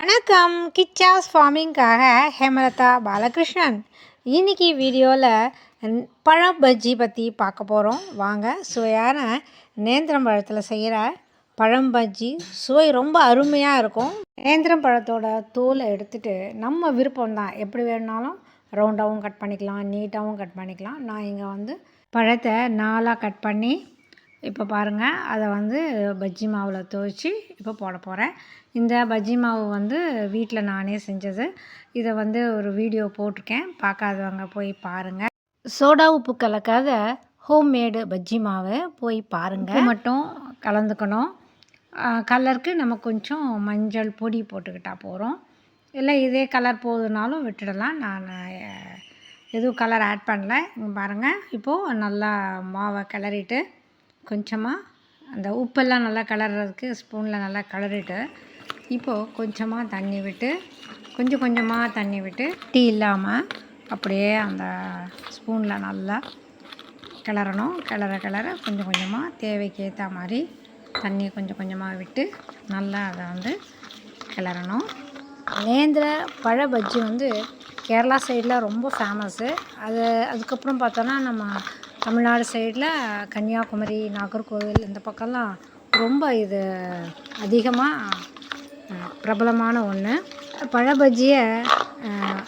வணக்கம். கிச்சாஸ் ஃபார்மிங்காக ஹேமலதா பாலகிருஷ்ணன். இன்னைக்கு வீடியோவில் பழம் பஜ்ஜி பற்றி பார்க்க போகிறோம் வாங்க சுவையான நேந்திரம் பழத்தில் செய்கிற பழம் பஜ்ஜி. சுவை ரொம்ப அருமையாக இருக்கும். நேந்திரம் பழத்தோட தோலை எடுத்துட்டு நம்ம விருப்பம் தான். எப்படி வேணுனாலும் ரவுண்டாகவும் கட் பண்ணிக்கலாம் நீட்டாகவும் கட் பண்ணிக்கலாம். நான் இங்கே வந்து பழத்தை நாலாக கட் பண்ணி இப்போ பாருங்கள் அதை வந்து பஜ்ஜி மாவில் துவைச்சி இப்போ போட போகிறேன் இந்த பஜ்ஜி மாவு வந்து வீட்டில் நானே செஞ்சது. இதை வந்து ஒரு வீடியோ போட்டிருக்கேன். பார்க்காதவங்க போய் பாருங்கள் சோடா உப்பு கலக்காத ஹோம்மேடு பஜ்ஜி மாவு போய் பாருங்கள் மட்டும் கலந்துக்கணும். கலருக்கு நம்ம கொஞ்சம் மஞ்சள் பொடி போட்டுக்கிட்டால் போகிறோம் இல்லை இதே கலர் போகுதுனாலும் விட்டுடலாம். நான் எதுவும் கலர் ஆட் பண்ணல. பாருங்கள் இப்போது நல்லா மாவை கிளறிட்டு கொஞ்சமாக அந்த உப்பெல்லாம் நல்லா கலர்றதுக்கு ஸ்பூனில் நல்லா கலரிட்டு இப்போது கொஞ்சமாக தண்ணி விட்டு கொஞ்சம் கொஞ்சமாக தண்ணி விட்டு டீ இல்லாமல் அப்படியே அந்த ஸ்பூனில் நல்லா கிளறணும் கிளற கிளற கொஞ்சம் கொஞ்சமாக தேவைக்கு ஏற்ற மாதிரி தண்ணி கொஞ்சம் கொஞ்சமாக விட்டு நல்லா அதை வந்து கிளறணும் நேந்திர பழ பஜ்ஜி வந்து கேரளா சைடில் ரொம்ப ஃபேமஸ்ஸு அது அதுக்கப்புறம் பார்த்தோன்னா நம்ம தமிழ்நாடு சைடில் கன்னியாகுமரி நாகர்கோவில் இந்த பக்கம்லாம் ரொம்ப இது அதிகமாக பிரபலமான ஒன்று பழ பஜ்ஜியை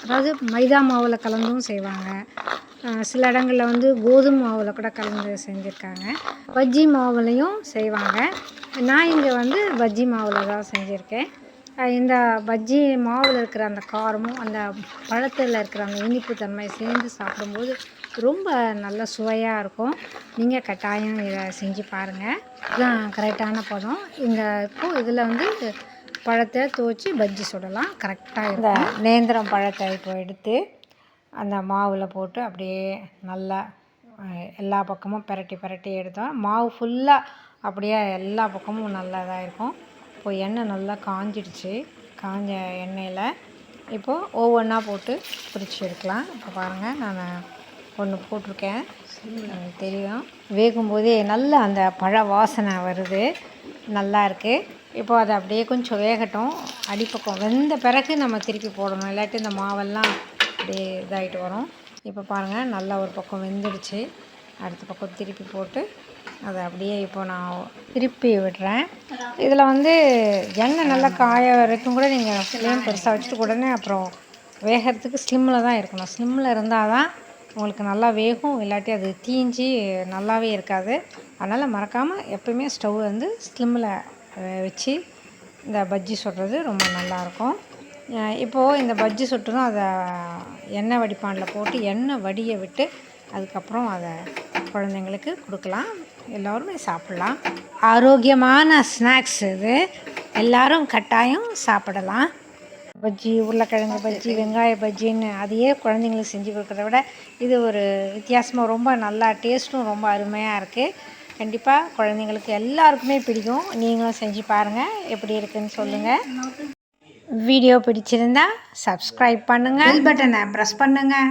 அதாவது மைதா மாவில் கலந்தும் செய்வாங்க. சில இடங்களில் வந்து கோதுமை மாவில் கூட கலந்து செஞ்சுருக்காங்க. பஜ்ஜி மாவுலேயும் செய்வாங்க. நான் இங்கே வந்து பஜ்ஜி மாவில் தான் செஞ்சுருக்கேன். இந்த பஜ்ஜி மாவில் இருக்கிற அந்த காரமும் அந்த பழத்தில் இருக்கிற அந்த இனிப்பு தன்மை சேர்ந்து சாப்பிடும்போது ரொம்ப நல்ல சுவையாக இருக்கும். நீங்கள் கட்டாயம் இதை செஞ்சு பாருங்கள் இதுதான் கரெக்டான பதம். இந்த இப்போ இதில் வந்து பழத்தை துவச்சி பஜ்ஜி சுடலாம். கரெக்டாக இந்த நேந்திரம் பழத்தை இப்போ எடுத்து அந்த மாவில் போட்டு அப்படியே நல்லா எல்லா பக்கமும் பிரட்டி பிரட்டி எடுத்தோம் மாவு ஃபுல்லாக அப்படியே எல்லா பக்கமும் நல்லா இதாக இருக்கும். இப்போ எண்ணெய் நல்லா காஞ்சிடுச்சு. காஞ்ச எண்ணெயில் இப்போது ஒவ்வொன்றா போட்டு பிரித்து எடுக்கலாம். இப்போ பாருங்கள் நான் ஒன்று போட்டிருக்கேன். தெரியும். வேகும்போதே நல்லா அந்த பழ வாசனை வருது. நல்லா இருக்குது இப்போ அதை அப்படியே கொஞ்சம் வேகட்டும். அடிப்பக்கம் வெந்த பிறகு நம்ம திருப்பி போடணும். இல்லாட்டி இந்த மாவெல்லாம் அப்படியே இதாகிட்டு வரும். இப்போ பாருங்கள் நல்லா ஒரு பக்கம் வெந்துடுச்சு. அடுத்த பக்கம் திருப்பி போட்டு அதை அப்படியே இப்போ நான் திருப்பி விடுறேன். இதில் வந்து எண்ணெய் நல்லா காய வரைக்கும் கூட நீங்கள் ஃப்ளேம் பெருசாக வச்சுட்டு உடனே அப்புறம் வேகிறதுக்கு ஸ்லிம்மில் தான் இருக்கணும். ஸ்லிம்மில் இருந்தால் தான் உங்களுக்கு நல்லா வேகும். இல்லாட்டி அது தீஞ்சி நல்லாவே இருக்காது. அதனால் மறக்காமல் எப்போயுமே ஸ்டவ் வந்து ஸ்லிம்மில் வச்சு இந்த பஜ்ஜி சுடுறது ரொம்ப நல்லாயிருக்கும். இப்போது இந்த பஜ்ஜி சுட்டதும் அதை எண்ணெய் வடிப்பானில் போட்டு எண்ணெய் வடியை விட்டு அதுக்கப்புறம் அதை குழந்தைங்களுக்கு கொடுக்கலாம். எல்லோருமே சாப்பிட்லாம். ஆரோக்கியமான ஸ்நாக்ஸ் இது. எல்லோரும் கட்டாயம் சாப்பிடலாம். பஜ்ஜி உருளைக்கிழங்கு பஜ்ஜி வெங்காய பஜ்ஜின்னு அதையே குழந்தைங்களுக்கு செஞ்சு கொடுக்குறத விட இது ஒரு வித்தியாசமாக ரொம்ப நல்லா டேஸ்ட்டும் ரொம்ப அருமையாக இருக்குது கண்டிப்பாக குழந்தைங்களுக்கு எல்லாருக்குமே பிடிக்கும். நீங்களும் செஞ்சு பாருங்கள் எப்படி இருக்குதுன்னு சொல்லுங்கள் வீடியோ பிடிச்சிருந்தா சப்ஸ்கிரைப் பண்ணுங்கள் பெல் பட்டனை ப்ரெஸ் பண்ணுங்கள்